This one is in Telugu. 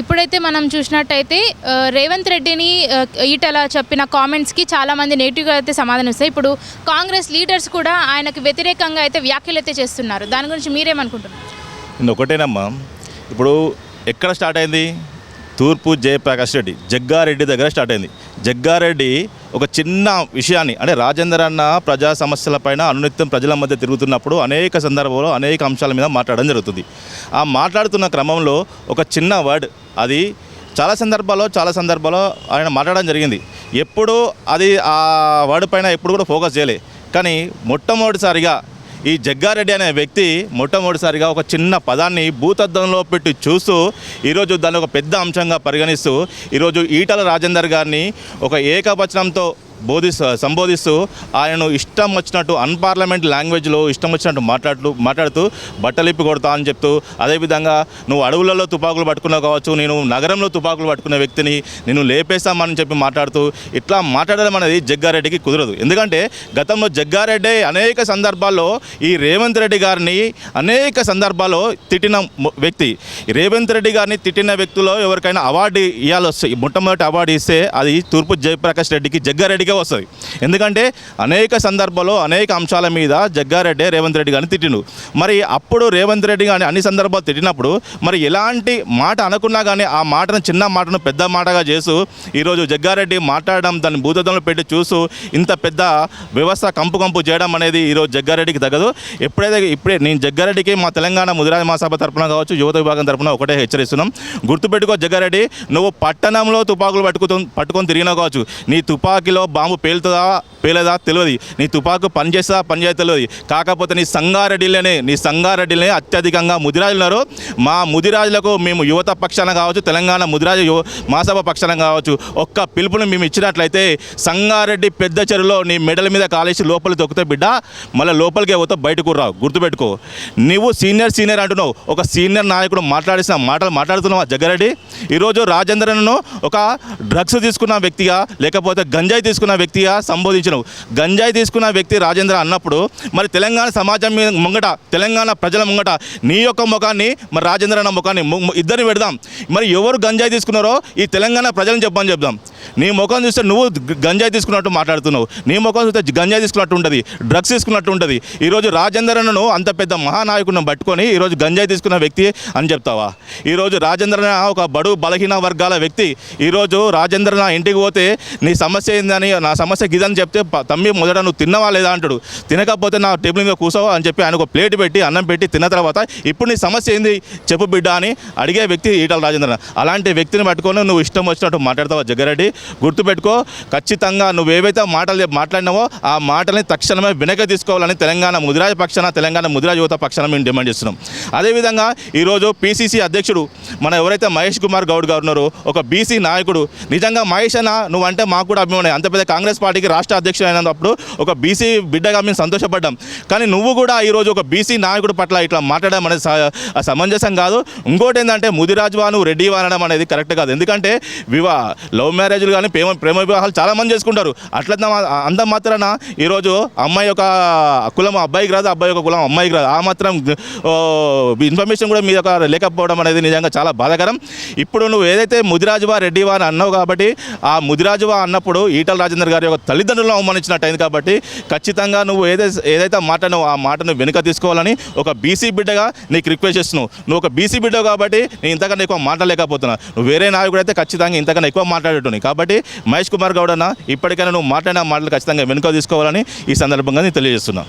ఇప్పుడైతే మనం చూసినట్టయితే రేవంత్ రెడ్డిని ఈటల చెప్పిన కామెంట్స్కి చాలామంది నెగిటివ్గా అయితే సమాధానం ఇస్తాయి. ఇప్పుడు కాంగ్రెస్ లీడర్స్ కూడా ఆయనకు వ్యతిరేకంగా అయితే వ్యాఖ్యలు అయితే చేస్తున్నారు. దాని గురించి మీరేమనుకుంటున్నారు? ఇది ఒకటేనమ్మా ఇప్పుడు ఎక్కడ స్టార్ట్ అయింది? తూర్పు జయప్రకాష్ రెడ్డి జగ్గారెడ్డి దగ్గర స్టార్ట్ అయింది. జగ్గారెడ్డి ఒక చిన్న విషయాన్ని అంటే రాజేందర్ అన్న ప్రజా సమస్యలపైన అనునిత్యం ప్రజల మధ్య తిరుగుతున్నప్పుడు అనేక సందర్భంలో అనేక అంశాల మీద మాట్లాడడం జరుగుతుంది. ఆ మాట్లాడుతున్న క్రమంలో ఒక చిన్న వర్డ్ అది చాలా సందర్భాల్లో చాలా సందర్భాల్లో ఆయన మాట్లాడడం జరిగింది. ఎప్పుడు అది ఆ వర్డ్ పైన ఎప్పుడు కూడా ఫోకస్ చేయలే. కానీ మొట్టమొదటిసారిగా ఈ జగ్గారెడ్డి అనే వ్యక్తి మొట్టమొదటిసారిగా ఒక చిన్న పదాన్ని భూతద్దంలో పెట్టి చూస్తూ ఈరోజు దాన్ని ఒక పెద్ద అంశంగా పరిగణిస్తూ ఈరోజు ఈటల రాజేందర్ గారిని ఒక ఏకవచనంతో బోధిస్తూ సంబోధిస్తూ ఆయనను ఇష్టం వచ్చినట్టు అన్పార్లమెంట్ లాంగ్వేజ్లో ఇష్టం వచ్చినట్టు మాట్లాడుతూ మాట్లాడుతూ బట్టలిప్పి కొడతా అని చెప్తూ అదేవిధంగా నువ్వు అడవులలో తుపాకులు పట్టుకున్నావు కావచ్చు నేను నగరంలో తుపాకులు పట్టుకునే వ్యక్తిని నేను లేపేస్తామని చెప్పి మాట్లాడుతూ ఇట్లా మాట్లాడడం అనేది జగ్గారెడ్డికి కుదరదు. ఎందుకంటే గతంలో జగ్గారెడ్డి అనేక సందర్భాల్లో ఈ రేవంత్ రెడ్డి గారిని అనేక సందర్భాల్లో తిట్టిన వ్యక్తి. రేవంత్ రెడ్డి గారిని తిట్టిన వ్యక్తులు ఎవరికైనా అవార్డు ఇవ్వాలి మొట్టమొదటి అవార్డు ఇస్తే అది తూర్పు జయప్రకాష్ రెడ్డికి జగ్గారెడ్డికే వస్తుంది ఎందుకంటే అనేక సందర్భాల్లో అనేక అంశాల మీద జగ్గారెడ్డి రేవంత్ రెడ్డి గారిని తిట్టిండు. మరి అప్పుడు రేవంత్ రెడ్డి గారిని అన్ని సందర్భాలు తిట్టినప్పుడు మరి ఎలాంటి మాట అనుకున్నా కానీ ఆ మాటను చిన్న మాటను పెద్ద మాటగా చేస్తూ ఈరోజు జగ్గారెడ్డి మాట్లాడడం దాన్ని భూతద్దంలో పెట్టి చూస్తూ ఇంత పెద్ద వ్యవస్థ కంపు కంపు చేయడం అనేది ఈరోజు జగ్గారెడ్డికి తగ్గదు ఎప్పుడైతే ఇప్పుడే నేను జగ్గారెడ్డికి మా తెలంగాణ ముదిరాజ మహాసభ తరఫున కావచ్చు యువత విభాగం తరపున ఒకటే హెచ్చరిస్తున్నాం. గుర్తుపెట్టుకో జగ్గారెడ్డి నువ్వు పట్టణంలో తుపాకులు పట్టుకుతూ పట్టుకొని తిరిగినా కావచ్చు. నీ తుపాకీలో బాంబు పేలుతుందా పేలేదా తెలియదు. నీ తుపాకు పనిచేస్తా పనిచేయ తెలియదు. కాకపోతే నీ సంగారెడ్డిలోనే నీ సంగారెడ్డిలోనే అత్యధికంగా ముదిరాజులు ఉన్నారు. మా ముదిరాజులకు మేము యువత పక్షాన కావచ్చు తెలంగాణ ముదిరాజు యువ పక్షాన కావచ్చు ఒక్క పిలుపుని మేము ఇచ్చినట్లయితే సంగారెడ్డి పెద్ద చెరువులో నీ మెడల మీద కాలేసి లోపలికి తొక్కితే బిడ్డ మళ్ళీ లోపలికి పోతే బయటకు రావు. గుర్తుపెట్టుకో. నువ్వు సీనియర్ సీనియర్ అంటున్నావు. ఒక సీనియర్ నాయకుడు మాట్లాడిసిన మాటలు మాట్లాడుతున్నావా జగ్గారెడ్డి? ఈరోజు రాజేంద్రను ఒక డ్రగ్స్ తీసుకున్న వ్యక్తిగా లేకపోతే గంజాయి తీసుకున్న వ్యక్తిగా సంబోధించినవు. గంజాయి తీసుకున్న వ్యక్తి రాజేంద్ర అన్నప్పుడు మరి తెలంగాణ సమాజం మీద ముంగట తెలంగాణ ప్రజల ముంగట నీ యొక్క ముఖాన్ని మరి రాజేంద్ర అన్న ముఖాన్ని ఇద్దరిని పెడదాం. మరి ఎవరు గంజాయి తీసుకున్నారో ఈ తెలంగాణ ప్రజలను చెప్పని చెప్దాం. నీ ముఖం చూస్తే నువ్వు గంజాయి తీసుకున్నట్టు మాట్లాడుతున్నావు. నీ ముఖం చూస్తే గంజాయి తీసుకున్నట్టు ఉంటుంది డ్రగ్స్ తీసుకున్నట్టు ఉంటుంది. ఈరోజు రాజేంద్రను అంత పెద్ద మహానాయకుడిని పట్టుకొని ఈరోజు గంజాయి తీసుకున్న వ్యక్తి అని చెప్తావా? ఈరోజు రాజేంద్రన ఒక బడు బలహీన వర్గాల వ్యక్తి. ఈరోజు రాజేంద్ర నా ఇంటికి పోతే నీ సమస్య ఏందని నా సమస్య గిదని చెప్తే తమ్మి మొదట నువ్వు తిన్నవా లేదా అంటాడు. తినకపోతే నా టేబుల్ మీద కూర్చోవా అని చెప్పి ఆయన ఒక ప్లేట్ పెట్టి అన్నం పెట్టి తిన్న తర్వాత ఇప్పుడు నీ సమస్య ఏంది? చెప్పు బిడ్డ అని అడిగే వ్యక్తి ఈటల రాజేంద్ర అలాంటి వ్యక్తిని పట్టుకొని నువ్వు ఇష్టం వచ్చినట్టు మాట్లాడతావు జగ్గారెడ్డి? గుర్తుపెట్టుకో ఖచ్చితంగా నువ్వు ఏవైతే మాటలు మాట్లాడినావో ఆ మాటల్ని తక్షణమే వెనక తీసుకోవాలని తెలంగాణ ముదిరాజ పక్షాన తెలంగాణ ముదిరాజ యువత పక్షాన మేము డిమాండ్ చేస్తున్నాం. అదేవిధంగా ఈరోజు పీసీసీ అధ్యక్షుడు మన ఎవరైతే మహేష్ కుమార్ గౌడ్ గారు ఉన్నారో ఒక బీసీ నాయకుడు. నిజంగా మహేష్ అన్న నువ్వంటే మాకు కూడా అభిమానం. అంత పెద్ద కాంగ్రెస్ పార్టీకి రాష్ట్ర అధ్యక్షుడు అయినప్పుడు ఒక బీసీ బిడ్డగా మేము సంతోషపడ్డాం. కానీ నువ్వు కూడా ఈరోజు ఒక బీసీ నాయకుడు పట్ల ఇట్లా మాట్లాడడం అనేది సమంజసం కాదు. ఇంకోటి ఏంటంటే ముదిరాజువా నువ్వు రెడ్డి అనడం అనేది కరెక్ట్ కాదు. ఎందుకంటే వివా లవ్ మ్యారేజ్లు కానీ ప్రేమ ప్రేమ వివాహాలు చాలా మంది చేసుకుంటారు. అట్లా అంత మాత్రాన ఈరోజు అమ్మాయి యొక్క కులం అబ్బాయికి రాదు అబ్బాయి యొక్క కులం అమ్మాయికి రాదు. ఆ మాత్రం ఇన్ఫర్మేషన్ కూడా మీ యొక్క లేకపోవడం అనేది నిజంగా చాలా బాధాకరం. ఇప్పుడు నువ్వు ఏదైతే ముదిరాజువా రెడ్డివా అని అన్నావు కాబట్టి ఆ ముదిరాజువా అన్నప్పుడు ఈటల రాజేందర్ గారి యొక్క తల్లిదండ్రులను అవమానించినట్టు అయింది కాబట్టి ఖచ్చితంగా నువ్వు ఏదైతే ఏదైతే మాటను ఆ మాటను వెనుక తీసుకోవాలని ఒక బీసీ బిడ్డగా నీకు రిక్వెస్ట్ చేస్తున్నావు. నువ్వు ఒక బీసీ బిడ్డ కాబట్టి నేను ఇంతకన్నా ఎక్కువ మాట్లాడలేకపోతున్నా. నువ్వు వేరే నాయకుడు అయితే ఖచ్చితంగా ఇంతకన్నా ఎక్కువ మాట్లాడేటోని కాబట్టి మహేష్ కుమార్ గౌడ్ అన్న ఇప్పటికైనా నువ్వు మాట్లాడిన మాటలు ఖచ్చితంగా వెనుక తీసుకోవాలని ఈ సందర్భంగా నేను తెలియజేస్తున్నా.